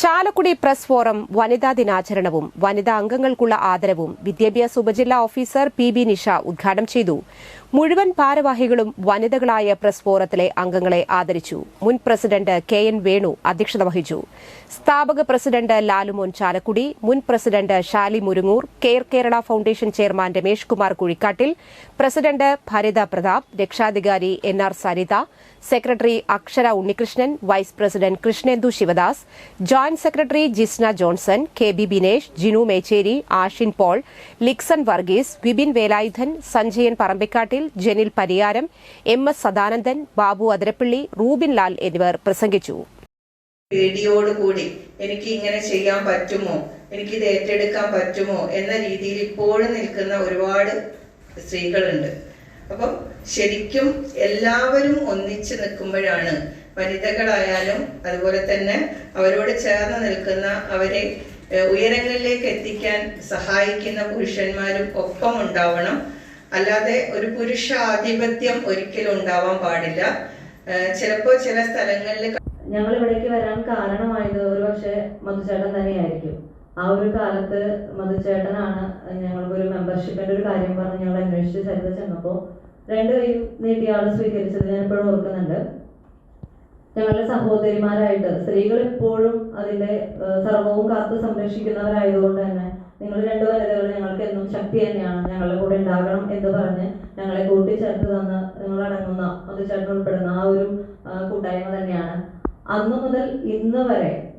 Chalakudy press forum വനിതാ ദിനാചരണവും വനിതാ അംഗങ്ങൾക്കുള്ള ആദരവും വിദ്യാഭ്യാസ ഉപജില്ലാ ഓഫീസർ പി ബി നിഷ ഉദ്ഘാടനം ചെയ്തു. മുഴുവൻ ഭാരവാഹികളും വനിതകളായ പ്രസ് ഫോറത്തിലെ അംഗങ്ങളെ ആദരിച്ചു. മുൻ പ്രസിഡന്റ് കെ എൻ വേണു അധ്യക്ഷത വഹിച്ചു. സ്ഥാപക പ്രസിഡന്റ് ലാലുമോൻ ചാലക്കുടി മുൻ president Shali Muringoor care Kerala foundation chairman Ramesh Kumar Kuzhikkattil president Bharitha Prathap രക്ഷാധികാരി N R Saritha secretary Akshara Unnikrishnan vice president Krishnendu Sivadas joint secretary Jisna Johnson K B Binesh Jinu Mecheri Ashin Paul Lixon Varghese Vipin Velayudhan Sanjayan Parambikkattil Janil Pariyaram M S Sadanandan Babu Athirappilly Rubin Lal എന്നിവർ പ്രസംഗിച്ചു. പേടിയോടുകൂടി എനിക്ക് ഇങ്ങനെ ചെയ്യാൻ പറ്റുമോ? എനിക്ക് ഇത് ഏറ്റെടുക്കാൻ പറ്റുമോ? എന്ന രീതിയിൽ ഇപ്പോഴും നിൽക്കുന്ന ഒരുപാട് സ്ത്രീകളുണ്ട്. അപ്പം ശരിക്കും എല്ലാവരും ഒന്നിച്ച് നിൽക്കുമ്പോഴാണ് വനിതകളായാലും അതുപോലെ തന്നെ അവരോട് ചേർന്ന് നിൽക്കുന്ന അവരെ ഉയരങ്ങളിലേക്ക് എത്തിക്കാൻ സഹായിക്കുന്ന പുരുഷന്മാരും ഒപ്പം ഉണ്ടാവണം. അല്ലാതെ ഒരു പുരുഷാധിപത്യം ഒരിക്കലും ഉണ്ടാവാൻ പാടില്ല. ചിലപ്പോൾ ചില സ്ഥലങ്ങളിൽ ഞങ്ങൾ ഇവിടേക്ക് വരാൻ കാരണമായത് ഒരു പക്ഷേ മധുചേട്ടൻ തന്നെയായിരിക്കും. ആ ഒരു കാലത്ത് മധുചേട്ടനാണ് ഞങ്ങൾക്ക് ഒരു മെമ്പർഷിപ്പിന്റെ ഒരു കാര്യം പറഞ്ഞ് ഞങ്ങൾ അന്വേഷിച്ച് സരിത ചെന്നപ്പോൾ രണ്ട് കൈയും നീട്ടി ആൾ സ്വീകരിച്ചത് ഞാൻ ഇപ്പോഴും ഓർക്കുന്നുണ്ട്. ഞങ്ങളുടെ സഹോദരിമാരായിട്ട് സ്ത്രീകൾ എപ്പോഴും അതിന്റെ സർവവും കാത്ത് സംരക്ഷിക്കുന്നവരായതുകൊണ്ട് തന്നെ നിങ്ങൾ രണ്ട് വനിതകൾ ഞങ്ങൾക്ക് എന്നും ശക്തി തന്നെയാണ്. ഞങ്ങളുടെ കൂടെ ഉണ്ടാകണം എന്ന് പറഞ്ഞ് ഞങ്ങളെ കൂട്ടിച്ചേർത്ത് തന്ന് നിങ്ങൾ അടങ്ങുന്ന മധുചേട്ടൻ ഉൾപ്പെടുന്ന ആ ഒരു കൂട്ടായ്മ തന്നെയാണ്. അന്നു മുതൽ ഇന്ന് വരെ